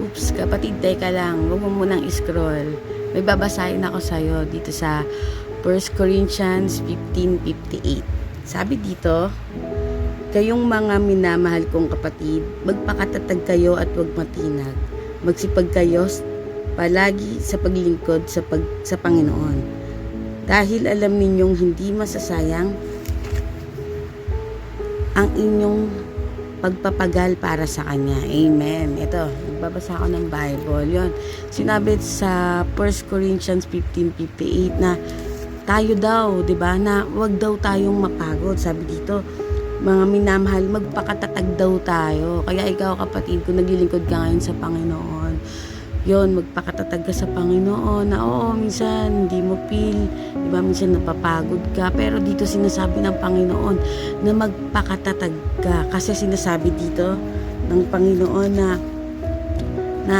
Oops, kapatid, teka lang. Huwag mo munang scroll. May babasahin ako sa'yo dito sa 1 Corinthians 15.58. Sabi dito, Kayong mga minamahal kong kapatid, magpakatatag kayo at huwag matinag. Magsipag kayo palagi sa paglingkod sa, pag, sa Panginoon. Dahil alam ninyong hindi masasayang ang inyong pagpapagal para sa Kanya. Amen. Ito, nagbabasa ako ng Bible. Yon. Sinabi sa 1 Corinthians 15.58 na tayo daw, 'di ba? Na wag daw tayong mapagod. Sabi dito, mga minamahal, magpakatatag daw tayo. Kaya ikaw kapatid, kung naglilingkod ka ngayon sa Panginoon, yon magpakatatag ka sa Panginoon. Na oo, minsan hindi mo feel, di ba, minsan napapagod ka, pero dito sinasabi ng Panginoon na magpakatatag ka. Kasi sinasabi dito ng Panginoon na na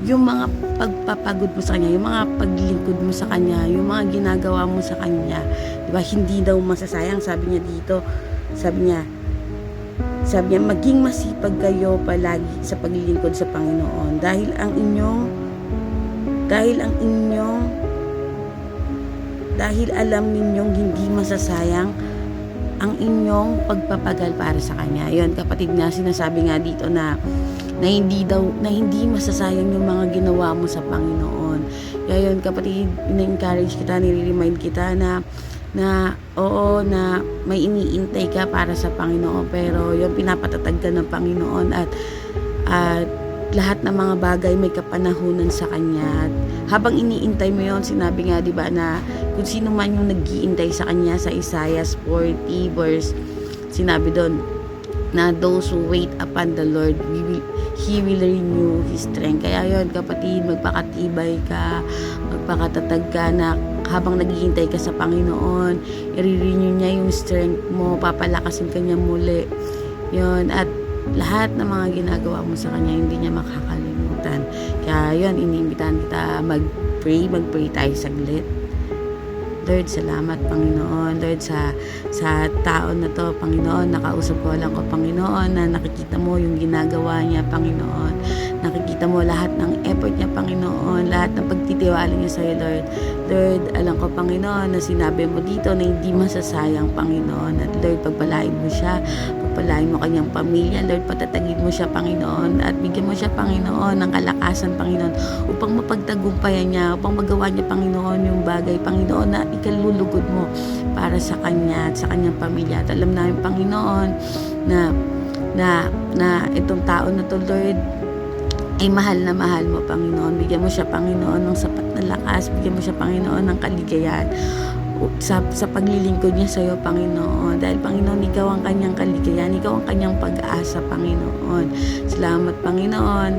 yung mga pagpapagod mo sa Kanya, yung mga paglingkod mo sa Kanya, yung mga ginagawa mo sa Kanya, di ba, hindi daw masasayang, sabi niya dito, sabi niya, sabi niya, maging masipag kayo palagi sa paglilingkod sa Panginoon dahil ang inyong dahil ang inyong dahil alam ninyong hindi masasayang ang inyong pagpapagal para sa Kanya. Yon kapatid nga, sinasabi nga dito na na hindi daw, na hindi masasayang yung mga ginawa mo sa Panginoon. Kaya yun kapatid, ina-encourage kita, nire-remind kita na na oo na may iniintay ka para sa Panginoon pero yung pinapatatag ka ng Panginoon at at lahat ng mga bagay may kapanahunan sa Kanya. At habang iniintay mo yon sinabi nga di ba na kung sino man yung nag-iintay sa Kanya sa Isaiah 40 verse sinabi doon na those who wait upon the Lord He will renew His strength. Kaya yon kapatid magpakatibay ka magpakatatag ka na habang naghihintay ka sa Panginoon, i-renew niya yung strength mo, papalakasin ka niya muli. Yun, at lahat ng mga ginagawa mo sa Kanya, hindi niya makakalimutan. Kaya yun, iniimbitahan kita mag-pray, mag-pray tayo saglit. Lord, salamat Panginoon. Lord, sa, sa taon na to, Panginoon, nakausap ko lang ko, Panginoon, na nakikita mo yung ginagawa niya, Panginoon. Nakikita mo lahat ng effort niya, Panginoon, lahat ng pagtitiwala niya sa iyo, Lord. Lord, alam ko, Panginoon, na sinabi mo dito na hindi masasayang, Panginoon. At Lord, pagpalain mo siya, pagpalain mo kanyang pamilya, Lord, patatagin mo siya, Panginoon, at bigyan mo siya, Panginoon, ng kalakasan, Panginoon, upang mapagtagumpayan niya, upang magawa niya, Panginoon, yung bagay, Panginoon, na ikalulugod mo para sa kanya at sa kanyang pamilya. At alam namin, Panginoon, na na na itong tao na to, Lord, ay mahal na mahal mo, Panginoon. Bigyan mo siya, Panginoon, ng sapat na lakas. Bigyan mo siya, Panginoon, ng kaligayahan sa, sa paglilingkod niya sa iyo, Panginoon. Dahil, Panginoon, ikaw ang kanyang kaligayahan. Ikaw ang kanyang pag-asa, Panginoon. Salamat, Panginoon.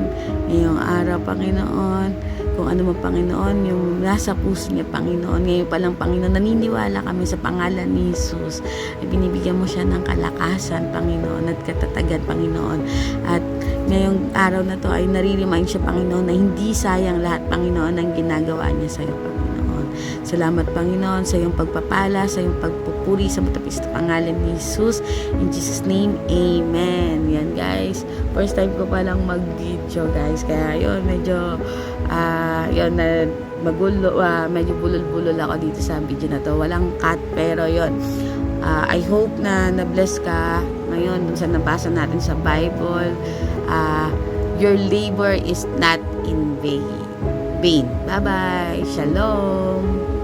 Ngayong araw, Panginoon. Kung ano mo, Panginoon, yung nasa puso niya, Panginoon. Ngayon pa lang, Panginoon, naniniwala kami sa pangalan ni Jesus. Ay binibigyan mo siya ng kalakasan, Panginoon, at katatagan, Panginoon. At ngayong araw na to ay nare-remind siya, Panginoon, na hindi sayang lahat, Panginoon, ang ginagawa niya sa iyo, Panginoon. Salamat, Panginoon, sa iyong pagpapala, sa iyong pagpupuri sa matapis na pangalan ni Jesus. In Jesus' name, Amen. Yan, guys. First time ko palang mag-video, guys. Kaya, yun, medyo, ah, yun, na magulo, ah, medyo bulol-bulol ako dito sa video na to. Walang cut, pero yun. Ah, I hope na na-bless ka ngayon dun sa nabasa natin sa Bible. Ah, your labor is not in. Vain. Bye-bye. Shalom.